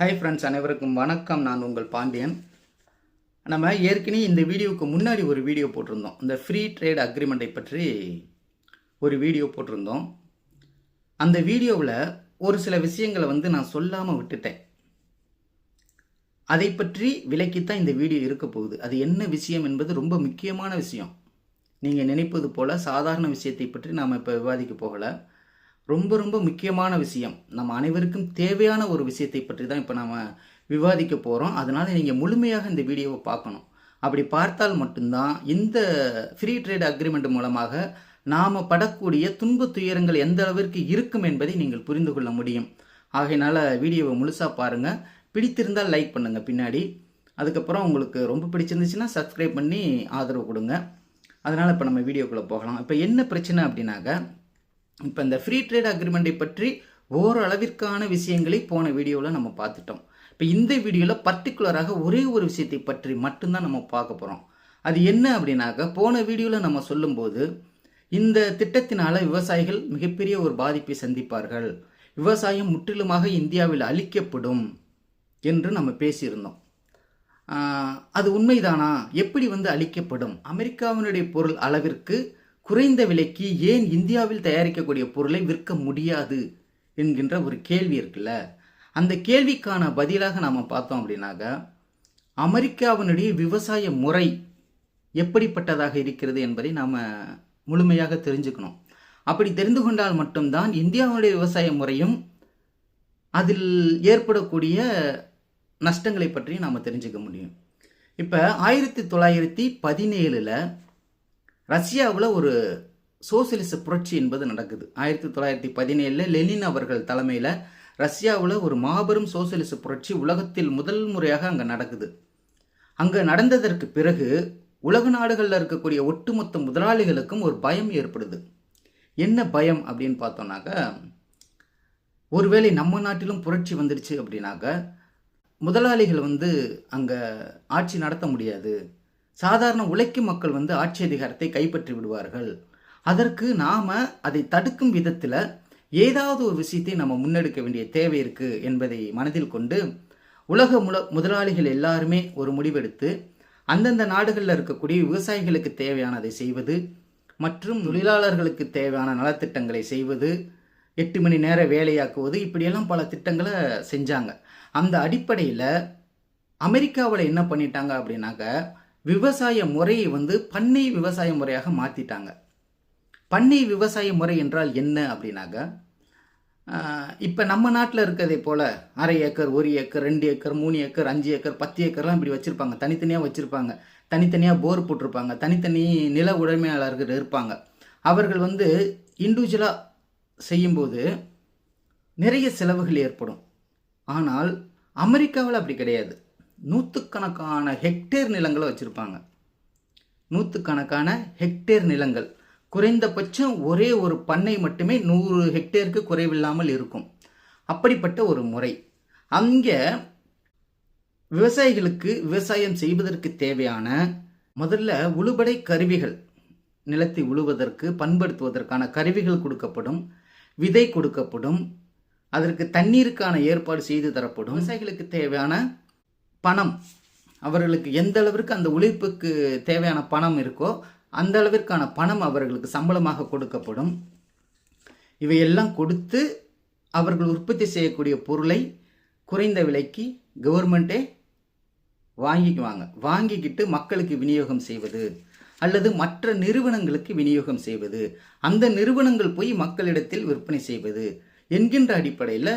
Hi friends அனைவருக்கும் வணக்கம். நான் உங்கள் பாண்டியன். நம்ம ஏற்கனவே இந்த வீடியோவுக்கு முன்னாடி ஒரு வீடியோ போட்டிருந்தோம். இந்த ஃப்ரீ ட்ரேட் அக்ரிமெண்ட்டை பற்றி ஒரு வீடியோ போட்டிருந்தோம். அந்த வீடியோவில் ஒரு சில விஷயங்களை வந்து நான் சொல்லாமல் விட்டுட்டேன். அதை பற்றி விலக்கித்தான் இந்த வீடியோ இருக்க போகுது. அது என்ன விஷயம் என்பது ரொம்ப முக்கியமான விஷயம். நீங்கள் நினைப்பது போல் சாதாரண விஷயத்தை பற்றி நாம் இப்போ விவாதிக்க போகலை. ரொம்ப ரொம்ப முக்கியமான விஷயம். நம்ம அனைவருக்கும் தேவையான ஒரு விஷயத்தை பற்றி தான் இப்போ நாம் விவாதிக்க போகிறோம் அதனால் நீங்கள் முழுமையாக இந்த வீடியோவை பார்க்கணும். அப்படி பார்த்தால் மட்டும்தான் இந்த ஃப்ரீ ட்ரேட் அக்ரிமெண்ட் மூலமாக நாம் படக்கூடிய துன்ப துயரங்கள் எந்த அளவிற்கு இருக்கும் என்பதை நீங்கள் புரிந்து கொள்ள முடியும். ஆகையினால் வீடியோவை முழுசாக பாருங்கள் பிடித்திருந்தால் லைக் பண்ணுங்கள் பின்னாடி. அதுக்கப்புறம் உங்களுக்கு ரொம்ப பிடிச்சிருந்துச்சுன்னா சப்ஸ்கிரைப் பண்ணி ஆதரவு கொடுங்க. அதனால் இப்போ நம்ம வீடியோக்குள்ளே போகலாம். இப்போ என்ன பிரச்சனை அப்படின்னாக்க இப்போ இந்த ஃப்ரீ ட்ரேட் அக்ரிமெண்ட்டை பற்றி ஓரளவிற்கான விஷயங்களை போன வீடியோவில் நம்ம பார்த்துட்டோம். இப்போ இந்த வீடியோவில் பர்டிகுலராக ஒரே ஒரு விஷயத்தை பற்றி மட்டும்தான் நம்ம பார்க்க போகிறோம் அது என்ன அப்படின்னாக்க போன வீடியோவில் நம்ம சொல்லும்போது இந்த திட்டத்தினால் விவசாயிகள் மிகப்பெரிய ஒரு பாதிப்பை சந்திப்பார்கள். விவசாயம் முற்றிலுமாக இந்தியாவில் அழிக்கப்படும் என்று நம்ம பேசியிருந்தோம். அது உண்மைதானா? எப்படி வந்து அழிக்கப்படும்? அமெரிக்காவினுடைய பொருள் அளவிற்கு குறைந்த விலைக்கு ஏன் இந்தியாவில் தயாரிக்கக்கூடிய பொருளை விற்க முடியாது என்கின்ற ஒரு கேள்வி இருக்குல்ல? அந்த கேள்விக்கான பதிலாக நாம் பார்த்தோம் அப்படின்னாக்க அமெரிக்காவினுடைய விவசாய முறை எப்படிப்பட்டதாக இருக்கிறது என்பதை நாம் முழுமையாக தெரிஞ்சுக்கணும். அப்படி தெரிந்து கொண்டால் மட்டும்தான் இந்தியாவுடைய விவசாய முறையும் அதில் ஏற்படக்கூடிய நஷ்டங்களை பற்றி நாம் தெரிஞ்சுக்க முடியும். இப்போ ஆயிரத்தி தொள்ளாயிரத்தி பதினேழில் ரஷ்யாவில் ஒரு சோசியலிச புரட்சி என்பது நடக்குது. ஆயிரத்தி தொள்ளாயிரத்தி பதினேழில் லெனின் அவர்கள் தலைமையில் ரஷ்யாவில் ஒரு மாபெரும் சோசியலிச புரட்சி உலகத்தில் முதல் முறையாக அங்கே நடக்குது. அங்கே நடந்ததற்கு பிறகு உலக நாடுகளில் இருக்கக்கூடிய ஒட்டுமொத்த முதலாளிகளுக்கும் ஒரு பயம் ஏற்படுது. என்ன பயம் அப்படின்னு பார்த்தோம்னாக்க ஒருவேளை நம்ம நாட்டிலும் புரட்சி வந்துடுச்சு அப்படின்னாக்க முதலாளிகள் வந்து அங்கே ஆட்சி நடத்த முடியாது. சாதாரண உழைக்கும் மக்கள் வந்து ஆட்சி அதிகாரத்தை கைப்பற்றி விடுவார்கள். அதற்கு நாம் அதை தடுக்கும் விதத்தில் ஏதாவது ஒரு விஷயத்தை நம்ம முன்னெடுக்க வேண்டிய தேவை இருக்குது என்பதை மனதில் கொண்டு உலக முல முதலாளிகள் எல்லாருமே ஒரு முடிவெடுத்து அந்தந்த நாடுகளில் இருக்கக்கூடிய விவசாயிகளுக்கு தேவையானதை செய்வது மற்றும் தொழிலாளர்களுக்கு தேவையான நலத்திட்டங்களை செய்வது எட்டு மணி நேர வேலையாக்குவது இப்படியெல்லாம் பல திட்டங்களை செஞ்சாங்க. அந்த அடிப்படையில் அமெரிக்காவில் என்ன பண்ணிட்டாங்க அப்படின்னாக்க விவசாய முறையை வந்து பண்ணை விவசாய முறையாக மாற்றிட்டாங்க பண்ணை விவசாய முறை என்றால் என்ன அப்படின்னாக்க இப்போ நம்ம நாட்டில் இருக்கிறதை போல் அரை ஏக்கர் ஒரு ஏக்கர் ரெண்டு ஏக்கர் மூணு ஏக்கர் அஞ்சு ஏக்கர் பத்து ஏக்கர்லாம் இப்படி வச்சுருப்பாங்க. தனித்தனியாக வச்சுருப்பாங்க. தனித்தனியாக போர் போட்டிருப்பாங்க. தனித்தனி நில உடைமையாளர்கள் இருப்பாங்க. அவர்கள் வந்து இண்டிவிஜுவலாக செய்யும்போது நிறைய செலவுகள் ஏற்படும். ஆனால் அமெரிக்காவில் அப்படி கிடையாது. நூற்றுக்கணக்கான ஹெக்டேர் நிலங்களை வச்சுருப்பாங்க. நூற்றுக்கணக்கான ஹெக்டேர் நிலங்கள். குறைந்தபட்சம் ஒரே ஒரு பண்ணை மட்டுமே நூறு ஹெக்டேருக்கு குறைவில்லாமல் இருக்கும். அப்படிப்பட்ட ஒரு முறை. அங்கே விவசாயிகளுக்கு விவசாயம் செய்வதற்கு தேவையான முதல்ல உழுபடை கருவிகள் நிலத்தை உழுவதற்கு பண்படுத்துவதற்கான கருவிகள் கொடுக்கப்படும் விதை கொடுக்கப்படும் அதற்கு தண்ணீருக்கான ஏற்பாடு செய்து தரப்படும். விவசாயிகளுக்கு தேவையான பணம். அவர்களுக்கு எந்த அளவிற்கு அந்த உழைப்புக்கு தேவையான பணம் இருக்கோ அந்த அளவிற்கான பணம் அவர்களுக்கு சம்பளமாக கொடுக்கப்படும். இவையெல்லாம் கொடுத்து அவர்கள் உற்பத்தி செய்யக்கூடிய பொருளை குறைந்த விலைக்கு கவர்மெண்ட்டே வாங்கிக்குவாங்க. வாங்கிக்கிட்டு மக்களுக்கு விநியோகம் செய்வது அல்லது மற்ற நிறுவனங்களுக்கு விநியோகம் செய்வது. அந்த நிறுவனங்கள் போய் மக்களிடத்தில் விற்பனை செய்வது என்கின்ற அடிப்படையில்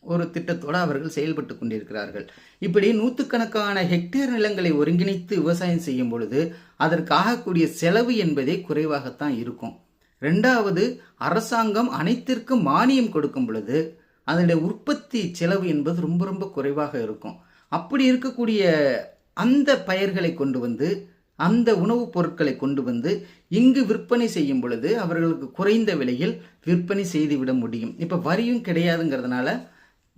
ஒரு திட்டத்தோடு அவர்கள் செயல்பட்டு கொண்டிருக்கிறார்கள். இப்படி நூற்றுக்கணக்கான ஹெக்டேர் நிலங்களை ஒருங்கிணைத்து விவசாயம் செய்யும் பொழுது அதற்கு ஆகக்கூடிய செலவு என்பதே குறைவாகத்தான் இருக்கும். ரெண்டாவது அரசாங்கம் அனைத்திற்கும் மானியம் கொடுக்கும் பொழுது அதனுடைய உற்பத்தி செலவு என்பது ரொம்ப ரொம்ப குறைவாக இருக்கும். அப்படி இருக்கக்கூடிய அந்த பயிர்களை கொண்டு வந்து அந்த உணவுப் பொருட்களை கொண்டு வந்து இங்கு விற்பனை செய்யும் பொழுது அவர்களுக்கு குறைந்த விலையில் விற்பனை செய்துவிட முடியும். இப்போ வரியும் கிடையாதுங்கிறதுனால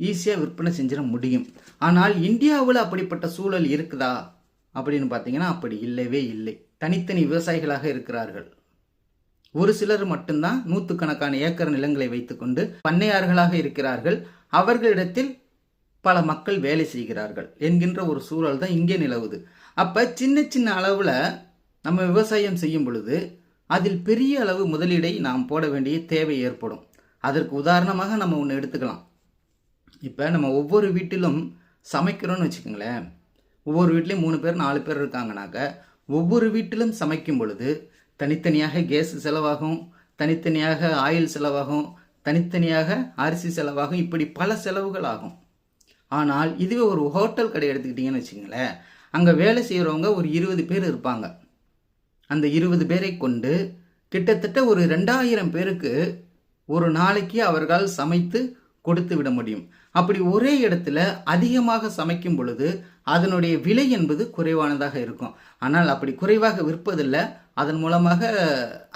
ஈஸியாக விற்பனை செஞ்சிட முடியும். ஆனால் இந்தியாவில் அப்படிப்பட்ட சூழல் இருக்குதா? அப்படின்னு பார்த்தீங்கன்னா அப்படி இல்லவே இல்லை. தனித்தனி விவசாயிகளாக இருக்கிறார்கள். ஒரு சிலர் மட்டும்தான் நூற்றுக்கணக்கான ஏக்கர் நிலங்களை வைத்துக்கொண்டு பண்ணையார்களாக இருக்கிறார்கள். அவர்களிடத்தில் பல மக்கள் வேலை செய்கிறார்கள் என்கின்ற ஒரு சூழல் தான் இங்கே நிலவுது. அப்போ சின்ன சின்ன அளவில் நம்ம விவசாயம் செய்யும் பொழுது அதில் பெரிய அளவு முதலீடை நாம் போட வேண்டிய தேவை ஏற்படும். அதற்கு உதாரணமாக நம்ம ஒன்று எடுத்துக்கலாம். இப்போ நம்ம ஒவ்வொரு வீட்டிலும் சமைக்கிறோன்னு வச்சுக்கோங்களேன். ஒவ்வொரு வீட்லேயும் மூணு பேர் நாலு பேர் இருக்காங்கனாக்க ஒவ்வொரு வீட்டிலும் சமைக்கும் பொழுது தனித்தனியாக கேஸ் செலவாகும் தனித்தனியாக ஆயில் செலவாகும் தனித்தனியாக அரிசி செலவாகும் இப்படி பல செலவுகள் ஆகும். ஆனால் இதுவே ஒரு ஹோட்டல் கடை எடுத்துக்கிட்டிங்கன்னு வச்சுங்களேன் அங்கே வேலை செய்கிறவங்க ஒரு இருபது பேர் இருப்பாங்க. அந்த இருபது பேரை கொண்டு கிட்டத்தட்ட ஒரு ரெண்டாயிரம் பேருக்கு ஒரு நாளைக்கு அவர்களால் சமைத்து கொடுத்து விட முடியும். அப்படி ஒரே இடத்துல அதிகமாக சமைக்கும் பொழுது அதனுடைய விலை என்பது குறைவானதாக இருக்கும். ஆனால் அப்படி குறைவாக விற்பதில்லை. அதன் மூலமாக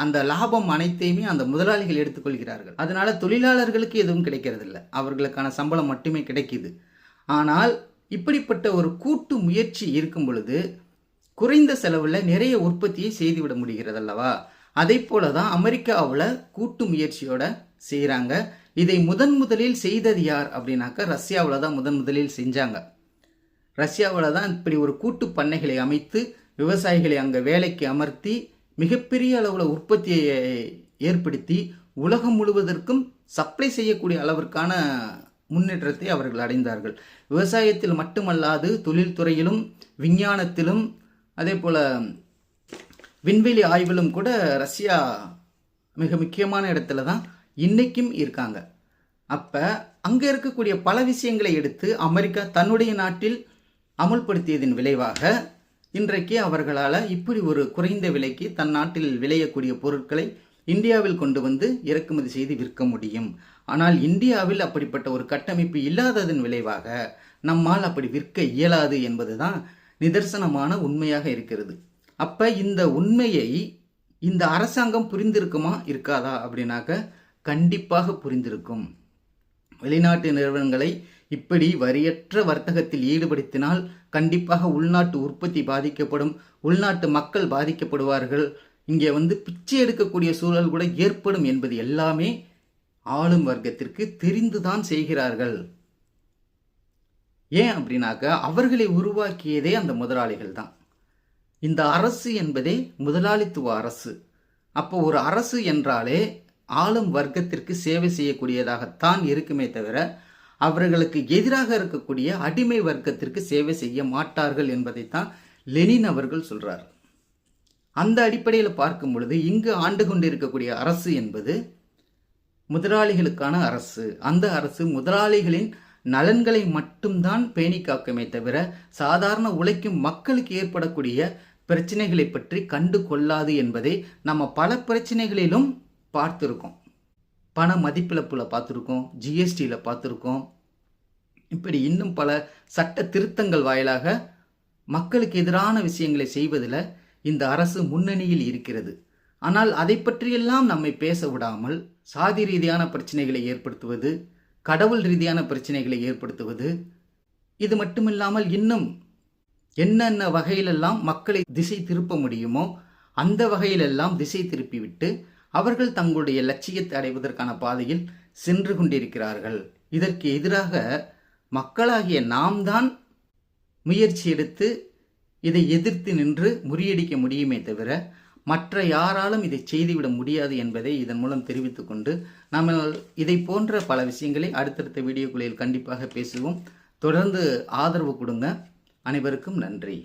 அந்த லாபம் அனைத்தையுமே அந்த முதலாளிகள் எடுத்துக்கொள்கிறார்கள். அதனால தொழிலாளர்களுக்கு எதுவும் கிடைக்கிறதில்ல. அவர்களுக்கான சம்பளம் மட்டுமே கிடைக்கிது. ஆனால் இப்படிப்பட்ட ஒரு கூட்டு முயற்சி இருக்கும் பொழுது குறைந்த செலவில் நிறைய உற்பத்தியை செய்துவிட முடிகிறது அல்லவா அதே போல தான் அமெரிக்காவில் கூட்டு முயற்சியோட செய்கிறாங்க இதை முதன் முதலில் செய்தது யார் அப்படின்னாக்கா ரஷ்யாவில் தான் முதன் முதலில் செஞ்சாங்க. ரஷ்யாவில் தான் இப்படி ஒரு கூட்டு பண்ணைகளை அமைத்து விவசாயிகளை அங்கே வேலைக்கு அமர்த்தி மிகப்பெரிய அளவில் உற்பத்தியை ஏற்படுத்தி உலகம் முழுவதற்கும் சப்ளை செய்யக்கூடிய அளவிற்கான முன்னேற்றத்தை அவர்கள் அடைந்தார்கள். விவசாயத்தில் மட்டுமல்லாது தொழில்துறையிலும் விஞ்ஞானத்திலும் அதே போல் விண்வெளி ஆய்விலும் கூட ரஷ்யா மிக முக்கியமான இடத்துல தான் இன்றைக்கும் இருக்காங்க. அப்போ அங்கே இருக்கக்கூடிய பல விஷயங்களை எடுத்து அமெரிக்கா தன்னுடைய நாட்டில் அமுல்படுத்தியதன் விளைவாக இன்றைக்கு அவர்களால் இப்படி ஒரு குறைந்த விலைக்கு தன் நாட்டில் விளையக்கூடிய பொருட்களை இந்தியாவில் கொண்டு வந்து இறக்குமதி செய்து விற்க முடியும். ஆனால் இந்தியாவில் அப்படிப்பட்ட ஒரு கட்டமைப்பு இல்லாததன் விளைவாக நம்மால் அப்படி விற்க இயலாது என்பதுதான் நிதர்சனமான உண்மையாக இருக்கிறது. அப்போ இந்த உண்மையை இந்த அரசாங்கம் புரிந்திருக்குமா இருக்காதா அப்படின்னாக்க கண்டிப்பாக புரிந்திருக்கும். வெளிநாட்டு நிறுவனங்களை இப்படி வரியற்ற வர்த்தகத்தில் ஈடுபடுத்தினால் கண்டிப்பாக உள்நாட்டு உற்பத்தி பாதிக்கப்படும் உள்நாட்டு மக்கள் பாதிக்கப்படுவார்கள். இங்கே வந்து பிச்சை எடுக்கக்கூடிய சூழல் கூட ஏற்படும் என்பது எல்லாமே ஆளும் வர்க்கத்திற்கு தெரிந்துதான் செய்கிறார்கள். ஏன் அப்படின்னாக்க அவர்களை உருவாக்கியதே அந்த முதலாளிகள் தான். இந்த அரசு என்பதே முதலாளித்துவ அரசு. அப்போ ஒரு அரசு என்றாலே ஆளும் வர்க்கத்திற்கு சேவை செய்யக்கூடியதாகத்தான் இருக்குமே தவிர அவர்களுக்கு எதிராக இருக்கக்கூடிய அடிமை வர்க்கத்திற்கு சேவை செய்ய மாட்டார்கள் என்பதைத்தான் லெனின் அவர்கள் சொல்றார். அந்த அடிப்படையில் பார்க்கும் பொழுது இங்கு ஆண்டு கொண்டிருக்கக்கூடிய அரசு என்பது முதலாளிகளுக்கான அரசு. அந்த அரசு முதலாளிகளின் நலன்களை மட்டும்தான் பேணி காக்குமே தவிர சாதாரண உழைக்கும் மக்களுக்கு ஏற்படக்கூடிய பிரச்சனைகளை பற்றி கண்டு கொள்ளாது என்பதை நம்ம பல பிரச்சனைகளிலும் பார்த்துருக்கோம். பண மதிப்பிழப்பில் பார்த்துருக்கோம். ஜிஎஸ்டியில் பார்த்துருக்கோம். இப்படி இன்னும் பல சட்ட திருத்தங்கள் வாயிலாக மக்களுக்கு எதிரான விஷயங்களை செய்வதில் இந்த அரசு முன்னணியில் இருக்கிறது. ஆனால் அதை பற்றியெல்லாம் நம்மை பேச விடாமல் சாதி ரீதியான பிரச்சனைகளை ஏற்படுத்துவது கடவுள் ரீதியான பிரச்சனைகளை ஏற்படுத்துவது இது மட்டுமில்லாமல் இன்னும் என்னென்ன வகையிலெல்லாம் மக்களை திசை திருப்ப முடியுமோ அந்த வகையிலெல்லாம் திசை திருப்பிவிட்டு அவர்கள் தங்களுடைய லட்சியத்தை அடைவதற்கான பாதையில் சென்று கொண்டிருக்கிறார்கள். இதற்கு எதிராக மக்களாகிய நாம் தான் முயற்சி எடுத்து இதை எதிர்த்து நின்று முறியடிக்க முடியுமே தவிர மற்ற யாராலும் இதை செய்துவிட முடியாது என்பதை இதன் மூலம் தெரிவித்துக்கொண்டு நாம் இதை போன்ற பல விஷயங்களை அடுத்தடுத்த வீடியோக்களில் கண்டிப்பாக பேசுவோம். தொடர்ந்து ஆதரவு கொடுங்க. அனைவருக்கும் நன்றி.